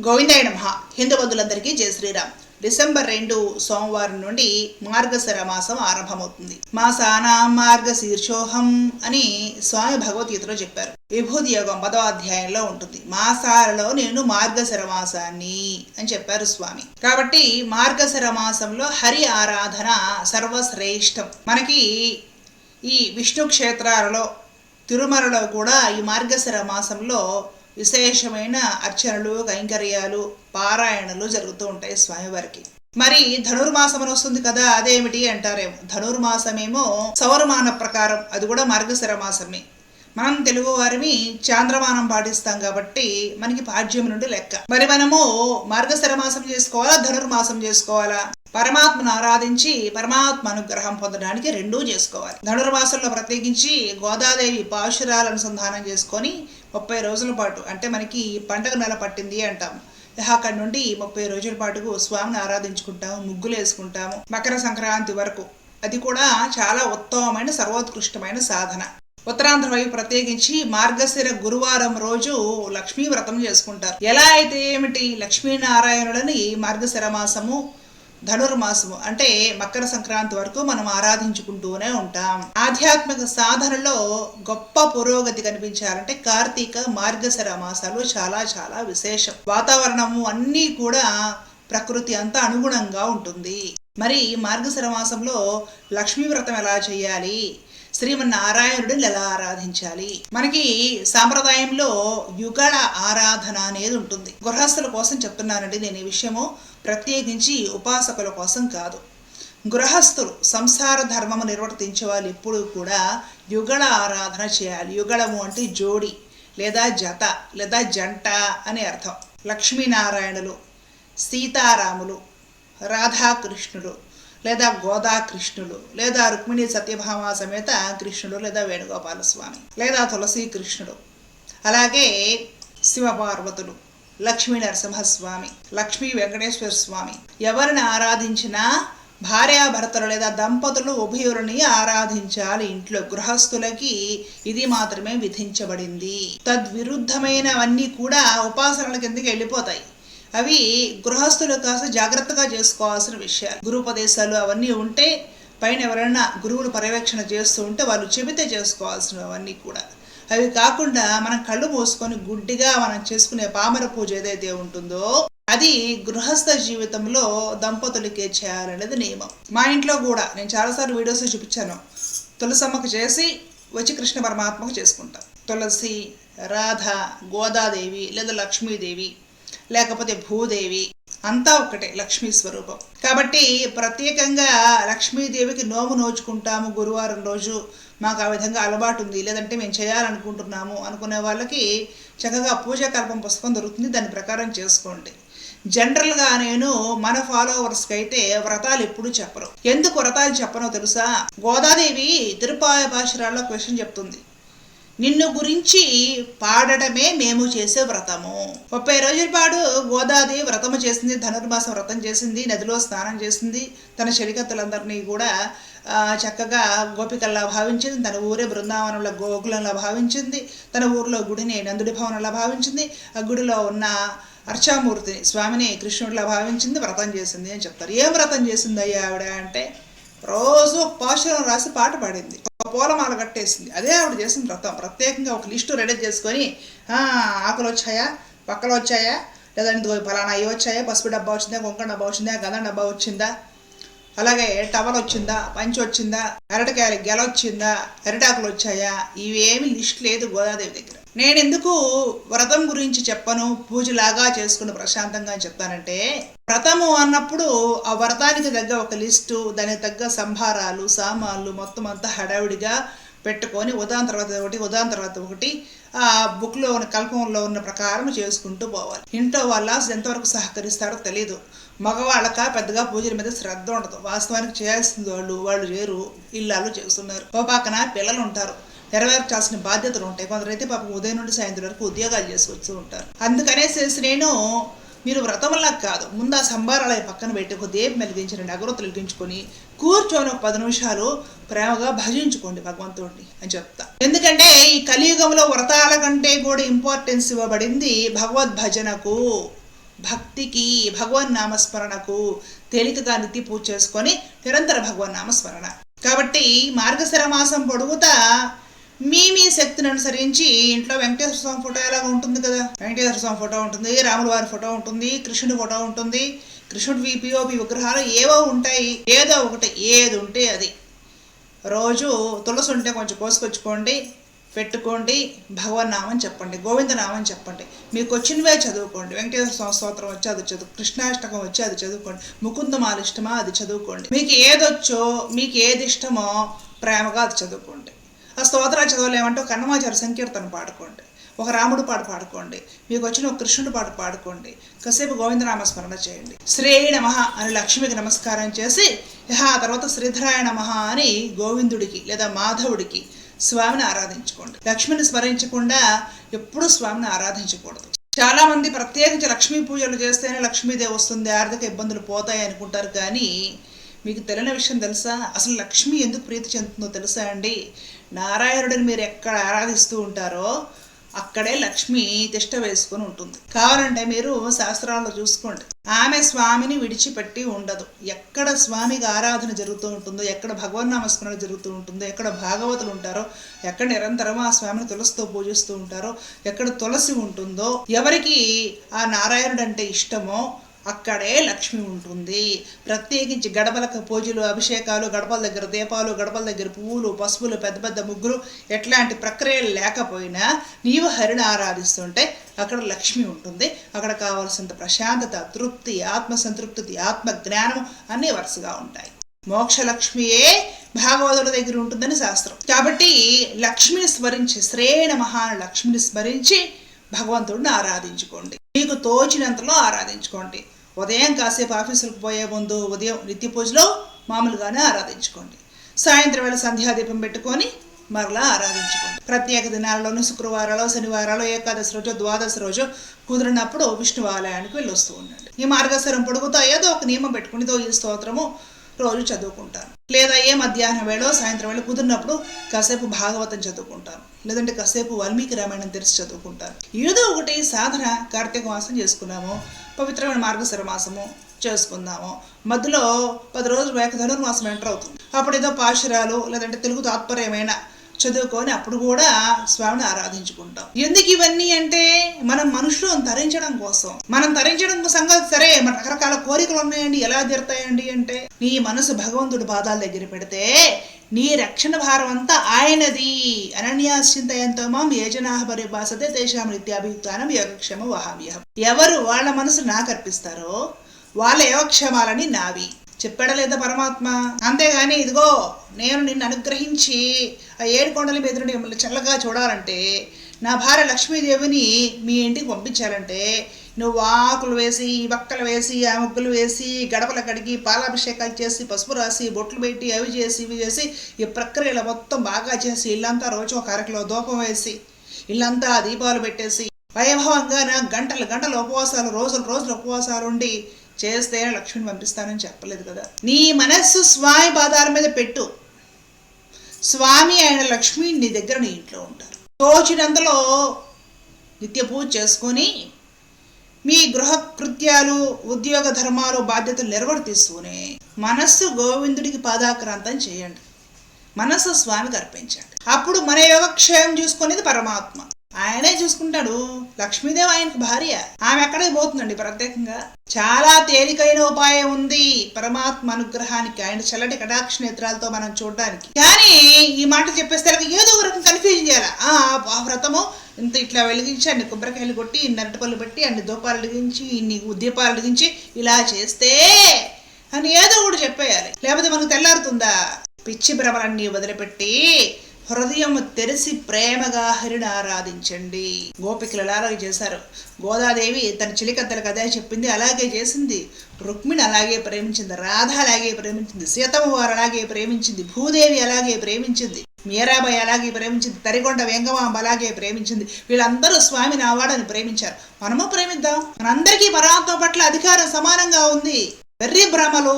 గోవిందాయ నమ. హిందూ బంధులందరికీ జయ శ్రీరామ్. డిసెంబర్ రెండు సోమవారం నుండి మార్గశర మాసం ఆరంభమవుతుంది. మాసానాం మార్గశీర్షోహం అని స్వామి భగవద్గీతలో చెప్పారు. విభూతి యోగం పదో అధ్యాయంలో ఉంటుంది. మాసాలలో నేను మార్గశర మాసాన్ని అని చెప్పారు స్వామి. కాబట్టి మార్గశర మాసంలో హరి ఆరాధన సర్వశ్రేష్టం. మనకి ఈ విష్ణు క్షేత్రాలలో తిరుమలలో కూడా ఈ మార్గశర మాసంలో విశేషమైన అర్చనలు కైంకర్యాలు పారాయణలు జరుగుతూ ఉంటాయి స్వామివారికి. మరి ధనుర్మాసం అని వస్తుంది కదా అదేమిటి అంటారేమో. ధనుర్మాసమేమో సౌరమాన ప్రకారం అది కూడా మార్గశిర మాసమే. మనం తెలుగు వారిని చాంద్రమానం పాటిస్తాం కాబట్టి మనకి పాడ్యం నుండి లెక్క. మరి మనము మార్గశర మాసం చేసుకోవాలా ధనుర్మాసం చేసుకోవాలా? పరమాత్మను ఆరాధించి పరమాత్మ అనుగ్రహం పొందడానికి రెండూ చేసుకోవాలి. ధనుర్మాసంలో ప్రత్యేకించి గోదాదేవి పాశురాలు అనుసంధానం చేసుకొని ముప్పై రోజుల పాటు అంటే మనకి పండగ నెల పట్టింది అంటాం. అక్కడి నుండి ముప్పై రోజుల పాటు స్వామిని ఆరాధించుకుంటాము ముగ్గులు వేసుకుంటాము మకర సంక్రాంతి వరకు. అది కూడా చాలా ఉత్తమమైన సర్వోత్కృష్టమైన సాధన. ఉత్తరాంధ్ర వైపు ప్రత్యేకించి మార్గశిర గురువారం రోజు లక్ష్మీ వ్రతం చేసుకుంటారు. ఎలా అయితే ఏమిటి? లక్ష్మీనారాయణులని మార్గశిర మాసము ధనుర్మాసము అంటే మకర సంక్రాంతి వరకు మనం ఆరాధించుకుంటూనే ఉంటాం. ఆధ్యాత్మిక సాధనలో గొప్ప పురోగతి కనిపించాలంటే కార్తీక మార్గశిర మాసాలు చాలా చాలా విశేషం. వాతావరణము అన్నీ కూడా ప్రకృతి అంతా అనుగుణంగా ఉంటుంది. మరి మార్గశిర మాసంలో లక్ష్మీ వ్రతం ఎలా చేయాలి? శ్రీమన్నారాయణుడిని ఎలా ఆరాధించాలి? మనకి సాంప్రదాయంలో యుగళ ఆరాధన అనేది ఉంటుంది. గృహస్థుల కోసం చెప్తున్నానండి నేను ఈ విషయము. ప్రత్యేకించి ఉపాసకుల కోసం కాదు. గృహస్థులు సంసార ధర్మము నిర్వర్తించే వాళ్ళు ఇప్పుడు కూడా యుగళ ఆరాధన చేయాలి. యుగళము అంటే జోడి లేదా జత లేదా జంట అని అర్థం. లక్ష్మీనారాయణులు సీతారాములు రాధాకృష్ణులు లేదా గోదా కృష్ణులు లేదా రుక్మిణి సత్యభామ సమేత కృష్ణుడు లేదా వేణుగోపాల స్వామి లేదా తులసి కృష్ణుడు అలాగే శివపార్వతులు లక్ష్మీ నరసింహస్వామి లక్ష్మీ వెంకటేశ్వర స్వామి. ఎవరిని ఆరాధించినా భార్యాభర్తలు లేదా దంపతులు ఉభయులని ఆరాధించాలి. ఇంట్లో గృహస్థులకి ఇది మాత్రమే విధించబడింది. తద్విరుద్ధమైనవన్నీ కూడా ఉపాసనల కిందకి వెళ్ళిపోతాయి. అవి గృహస్థులు కాస్త జాగ్రత్తగా చేసుకోవాల్సిన విషయాలు. గురుపదేశాలు అవన్నీ ఉంటే పైన ఎవరైనా గురువులు పర్యవేక్షణ చేస్తూ ఉంటే వాళ్ళు చెబితే చేసుకోవాల్సినవన్నీ కూడా. అవి కాకుండా మనం కళ్ళు మూసుకొని గుడ్డిగా మనం చేసుకునే పామర పూజ ఏదైతే ఉంటుందో అది గృహస్థ జీవితంలో దంపతులకే చేయాలనేది నియమం. మా ఇంట్లో కూడా నేను చాలాసార్లు వీడియోస్ చూపించాను. తులసమ్మకు చేసి వచ్చి కృష్ణ పరమాత్మకు చేసుకుంటాం. తులసి రాధ గోదాదేవి లేదా లక్ష్మీదేవి లేకపోతే భూదేవి అంతా ఒకటే లక్ష్మీ స్వరూపం. కాబట్టి ప్రత్యేకంగా లక్ష్మీదేవికి నోము నోచుకుంటాము గురువారం రోజు. మాకు ఆ విధంగా అలవాటు ఉంది లేదంటే మేము చేయాలనుకుంటున్నాము అనుకునే వాళ్ళకి చక్కగా పూజాకల్పం పుస్తకం దొరుకుతుంది. దాని ప్రకారం చేసుకోండి. జనరల్గా నేను మన ఫాలోవర్స్కి అయితే వ్రతాలు ఎప్పుడు చెప్పరు ఎందుకు వ్రతాలు చెప్పనో తెలుసా? గోదాదేవి తిరుపాయ భాషరాల్లో క్వశ్చన్ చెప్తుంది. నిన్ను గురించి పాడటమే మేము చేసే వ్రతము. ముప్పై రోజుల పాటు గోదాది వ్రతము చేసింది ధనుర్మాసం వ్రతం చేసింది నదిలో స్నానం చేసింది. తన శరికత్తులందరినీ కూడా చక్కగా గోపికల్లా భావించింది. తన ఊరే బృందావనంలో గోకులంలా భావించింది. తన ఊరిలో గుడిని నందుడి భవనంలా భావించింది. ఆ గుడిలో ఉన్న అర్చామూర్తిని స్వామిని కృష్ణుడిలా భావించింది వ్రతం చేసింది అని చెప్తారు. ఏం వ్రతం చేసింది అయ్యా ఆవిడ అంటే రోజు పాశురం రాసి పాట పాడింది. పూలమాల కట్టేసింది. అదే ఆవిడ చేసిన వ్రతం. ప్రత్యేకంగా ఒక లిస్టు రెడీ చేసుకొని ఆకులు వచ్చాయా? పక్కలు వచ్చాయా? లేదంటే ఫలానా అవి వచ్చాయా? పసుపు డబ్బా వచ్చిందా? కొంకణ డబ్బా వచ్చిందా? గంధం డబ్బా వచ్చిందా? అలాగే టవల్ వచ్చిందా? పంచి వచ్చిందా? అరటికాయలు గెల వచ్చిందా? అరిటాకులు వచ్చాయా? ఇవేమి లిస్ట్ లేదు గోదాదేవి దగ్గర. నేను ఎందుకు వ్రతం గురించి చెప్పను? పూజలాగా చేసుకుని ప్రశాంతంగా చెప్తానంటే వ్రతము అన్నప్పుడు ఆ వ్రతానికి తగ్గ ఒక లిస్టు దానికి తగ్గ సంభారాలు సామాన్లు మొత్తం అంతా హడావిడిగా పెట్టుకొని ఉదాహరణ తర్వాత ఒకటి ఉదాహరణ తర్వాత ఒకటి ఆ బుక్లో ఉన్న కల్పంలో ఉన్న ప్రకారం చేసుకుంటూ పోవాలి. ఇంట్లో వాళ్ళ ఎంతవరకు సహకరిస్తారో తెలియదు మగవాళ్ళక పెద్దగా పూజల మీద శ్రద్ధ ఉండదు. వాస్తవానికి చేయాల్సిన వాళ్ళు వాళ్ళు చేరు ఇల్లాలు చేస్తున్నారు. ఓ పక్కన పిల్లలు ఉంటారు నెరవేర్చాల్సిన బాధ్యతలు ఉంటాయి. కొందరైతే పాపం ఉదయం నుండి సాయంత్రం వరకు ఉద్యోగాలు చేసుకొస్తూ ఉంటారు. అందుకనేసేసి నేను మీరు వ్రతంలా కాదు. ముందు ఆ సంబారాల పక్కన పెట్టి ఒక దేవి మెలిగించిన రెండు వెలిగించుకొని కూర్చొని ఒక పది నిమిషాలు ప్రేమగా భజించుకోండి భగవంతుడిని అని చెప్తా. ఎందుకంటే ఈ కలియుగంలో వ్రతాల కంటే కూడా ఇంపార్టెన్స్ ఇవ్వబడింది భగవద్భజనకు భక్తికి భగవన్ నామస్మరణకు తేలికగా నిత్య పూజ చేసుకొని నిరంతర భగవన్ నామస్మరణ. కాబట్టి మార్గశిర మాసం పొడుగుతా మీ మీ శక్తిని అనుసరించి ఇంట్లో వెంకటేశ్వర స్వామి ఫోటో ఎలాగ ఉంటుంది కదా? వెంకటేశ్వర స్వామి ఫోటో ఉంటుంది రాముల వారి ఫోటో ఉంటుంది కృష్ణుడి ఫోటో ఉంటుంది కృష్ణుడి విపిఓపి విగ్రహాలు ఏవో ఉంటాయి. ఏదో ఒకటి ఏది ఉంటే అది. రోజు తులసి ఉంటే కొంచెం కోసుకొచ్చుకోండి పెట్టుకోండి భగవన్ నామం చెప్పండి గోవింద నామని చెప్పండి. మీకు వచ్చినవే చదువుకోండి. వెంకటేశ్వర స్వామి స్తోత్రం వచ్చి అది చదువు కృష్ణాష్టకం వచ్చి అది చదువుకోండి. ముకుందమాల ఇష్టమా అది చదువుకోండి. మీకు ఏదొచ్చో మీకు ఏది ఇష్టమో ప్రేమగా అది చదువుకోండి. ఆ స్తోత్రాలు చదవలేమంటే ఒక కన్నమాచార సంకీర్తన పాడుకోండి. ఒక రాముడు పాట పాడుకోండి. మీకు వచ్చిన ఒక కృష్ణుడు పాట పాడుకోండి. కాసేపు గోవిందనామస్మరణ చేయండి. శ్రీ నమ అని లక్ష్మికి నమస్కారం చేసి ఆ తర్వాత శ్రీధరాయ నమ అని గోవిందుడికి లేదా మాధవుడికి స్వామిని ఆరాధించుకోండి. లక్ష్మిని స్మరించకుండా ఎప్పుడూ స్వామిని ఆరాధించకూడదు. చాలా మంది ప్రత్యేకించి లక్ష్మీ పూజలు చేస్తేనే లక్ష్మీదేవి వస్తుంది ఆర్థిక ఇబ్బందులు పోతాయి అనుకుంటారు కానీ మీకు తెలియని విషయం తెలుసా? అసలు లక్ష్మి ఎందుకు ప్రీతి చెందుతుందో తెలుసా అండి? నారాయణుడిని మీరు ఎక్కడ ఆరాధిస్తూ ఉంటారో అక్కడే లక్ష్మి తిష్ట వేసుకొని ఉంటుంది. కావాలంటే మీరు శాస్త్రాల్లో చూసుకోండి. ఆమె స్వామిని విడిచిపెట్టి ఉండదు. ఎక్కడ స్వామికి ఆరాధన జరుగుతూ ఉంటుందో ఎక్కడ భగవన్నామస్మరణ జరుగుతూ ఉంటుందో ఎక్కడ భాగవతులు ఉంటారో ఎక్కడ నిరంతరం ఆ స్వామిని తులసితో పూజిస్తూ ఉంటారో ఎక్కడ తులసి ఉంటుందో ఎవరికి ఆ నారాయణుడు అంటే ఇష్టమో అక్కడే లక్ష్మి ఉంటుంది. ప్రత్యేకించి గడపలకు పూజలు అభిషేకాలు గడపల దగ్గర దీపాలు గడపల దగ్గర పువ్వులు పసుపులు పెద్ద పెద్ద ముగ్గులు ఎట్లాంటి ప్రక్రియలు లేకపోయినా నీవు హరిని ఆరాధిస్తుంటే అక్కడ లక్ష్మి ఉంటుంది. అక్కడ కావాల్సినంత ప్రశాంతత తృప్తి ఆత్మ సంతృప్తి ఆత్మ జ్ఞానం అన్నీ వరుసగా ఉంటాయి. మోక్షలక్ష్మియే భాగవతుల దగ్గర ఉంటుందని శాస్త్రం. కాబట్టి లక్ష్మిని స్మరించి శ్రేణ మహా లక్ష్మిని స్మరించి భగవంతుడిని ఆరాధించుకోండి. మీకు తోచినంతలో ఆరాధించుకోండి. ఉదయం కాసేపు ఆఫీసులకు పోయే ముందు ఉదయం నిత్య పూజలో మామూలుగానే ఆరాధించుకోండి. సాయంత్రం వేళ సంధ్యాదీపం పెట్టుకొని మరలా ఆరాధించుకోండి. ప్రత్యేక దినాలలోనూ శుక్రవారాలు శనివారాలు ఏకాదశి రోజు ద్వాదశి రోజు కుదిరినప్పుడు విష్ణు ఆలయానికి వెళ్ళి వస్తూ ఉండండి. ఈ మార్గస్వరం పొడుగుతో ఏదో ఒక నియమం పెట్టుకుని ఈ స్తోత్రము రోజు చదువుకుంటాను. లేదా ఏ మధ్యాహ్నం వేళ సాయంత్రం వేళ కుదిరినప్పుడు కాసేపు భాగవతం చదువుకుంటాను. లేదంటే కాసేపు వాల్మీకి రామాయణం తెరిచి చదువుకుంటాను. ఏదో ఒకటి సాధన కార్తీక మాసం చేసుకున్నాము పవిత్రమైన మార్గశర మాసము చేసుకుందాము. మధ్యలో పది రోజులు వేక ధనుర్మాసం ఎంటర్ అవుతుంది. అప్పుడు ఏదో పాశురాలు లేదంటే తెలుగు తాత్పర్యమైన చదువుకొని అప్పుడు కూడా స్వామిని ఆరాధించుకుంటాం. ఎందుకు ఇవన్నీ అంటే మనం మనుషులను తరించడం కోసం. మనం తరించడం సంగతి సరే మన రకరకాల కోరికలు ఉన్నాయండి ఎలా తీరుతాయండి అంటే నీ మనసు భగవంతుడి పాదాల దగ్గర పెడితే నీ రక్షణ భారం అంతా ఆయనది. అనన్యాశ్చింతయంతో మాం ఏజనా పరిభాసతే తేషాం నిత్యాభియుక్తానం యోగక్షేమ వహామ్యహం ఎవరు వాళ్ళ మనసు నాకు అర్పిస్తారో వాళ్ళ యోగక్షేమాలని నావి. చెప్పాడా లేదా పరమాత్మ? అంతేగాని ఇదిగో నేను నిన్ను అనుగ్రహించి ఆ ఏడు కొండల మీద నుండి మిమ్మల్ని చల్లగా చూడాలంటే నా భార్య లక్ష్మీదేవిని మీ ఇంటికి పంపించాలంటే నువ్వు ఆకులు వేసి బక్కలు వేసి ఆ ముగ్గులు వేసి గడపలు కడిగి పాలాభిషేకాలు చేసి పసుపు రాసి బొట్లు పెట్టి అవి చేసి ఇవి చేసి ఈ ప్రక్రియలు మొత్తం బాగా చేసి ఇల్లంతా రోజు ఒక అరకిలో దూపం వేసి ఇల్లంతా దీపాలు పెట్టేసి వైభవంగా గంటలు గంటలు ఉపవాసాలు రోజులు రోజులు ఉపవాసాలు ఉండి చేస్తే లక్ష్మిని పంపిస్తానని చెప్పలేదు కదా. నీ మనస్సు స్వామి పాదాల మీద పెట్టు. స్వామి అయిన లక్ష్మి నీ దగ్గర నీ ఇంట్లో ఉంటారు. తోచినంతలో నిత్య పూజ చేసుకొని మీ గృహ కృత్యాలు ఉద్యోగ ధర్మాలు బాధ్యతలు నిర్వర్తిస్తూనే మనస్సు గోవిందుడికి పాదాక్రాంతం చేయండి. మనస్సు స్వామికి అర్పించండి. అప్పుడు మన యోగక్షేమం చూసుకునేది పరమాత్మ. ఆయనే చూసుకుంటాడు. లక్ష్మీదేవి ఆయనకి భార్య. ఆమె ఎక్కడికి పోతుందండి ప్రత్యేకంగా. చాలా తేలికైన ఉపాయం ఉంది పరమాత్మ అనుగ్రహానికి ఆయన చల్లటి కటాక్ష నేత్రాలతో మనం చూడడానికి. కానీ ఈ మాట చెప్పేస్తే ఏదో ఒక రకం కన్ఫ్యూజన్ చేయాలి? ఆ వ్రతము ఇంత ఇట్లా వెలిగించి అన్ని కొబ్బరికాయలు కొట్టి ఇన్ని అరటిపళ్ళు పెట్టి అన్ని దూపాలు వెలిగించి ఇన్ని దీపాలు వెలిగించి ఇలా చేస్తే అని ఏదో ఒకటి చెప్పేయాలి. లేకపోతే మనకు తెల్లారుతుందా? పిచ్చి భ్రమలన్నీ వదిలిపెట్టి హృదయం తెరిసి ప్రేమగా హరిని ఆరాధించండి. గోపికలు అలాగే చేశారు. గోదాదేవి తన చిలికత్తలకు అదే చెప్పింది అలాగే చేసింది. రుక్మిణి అలాగే ప్రేమించింది రాధ అలాగే ప్రేమించింది సీతమ్మ వారు అలాగే ప్రేమించింది భూదేవి అలాగే ప్రేమించింది మీరాబాయి అలాగే ప్రేమించింది తరిగొండ వెంగమాంబ అలాగే ప్రేమించింది. వీళ్ళందరూ స్వామి నావాడని ప్రేమించారు. మనము ప్రేమిద్దాం. మనందరికీ పరమాత్మ పట్ల అధికారం సమానంగా ఉంది. వెర్రి భ్రమలు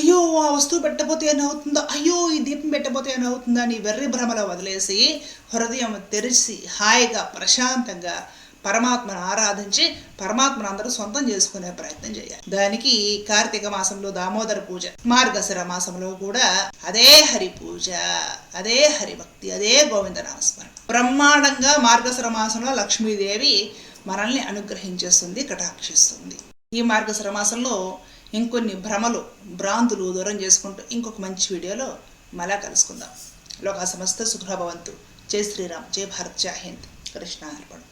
అయ్యో ఆ వస్తువు పెట్టబోతే ఏమవుతుందో అయ్యో ఈ దీపం పెట్టబోతే ఏమవుతుందో అని వెర్రి భ్రమలో వదిలేసి హృదయం తెరిచి హాయిగా ప్రశాంతంగా పరమాత్మను ఆరాధించి పరమాత్మను అందరూ సొంతం చేసుకునే ప్రయత్నం చేయాలి. దానికి కార్తీక మాసంలో దామోదర పూజ మార్గశిర మాసంలో కూడా అదే హరి పూజ అదే హరిభక్తి అదే గోవింద నామస్మరణ. బ్రహ్మాండంగా మార్గశిర మాసంలో లక్ష్మీదేవి మనల్ని అనుగ్రహించేస్తుంది కటాక్షిస్తుంది. ఈ మార్గశిర మాసంలో ఇంకొన్ని భ్రమలు భ్రాంతులు దూరం చేసుకుంటూ ఇంకొక మంచి వీడియోలో మళ్ళా కలుసుకుందాం. లోకా సమస్త సుఖభవంతు. జై శ్రీరామ్. జై భారత్. జై హింద్. కృష్ణ అర్పణం.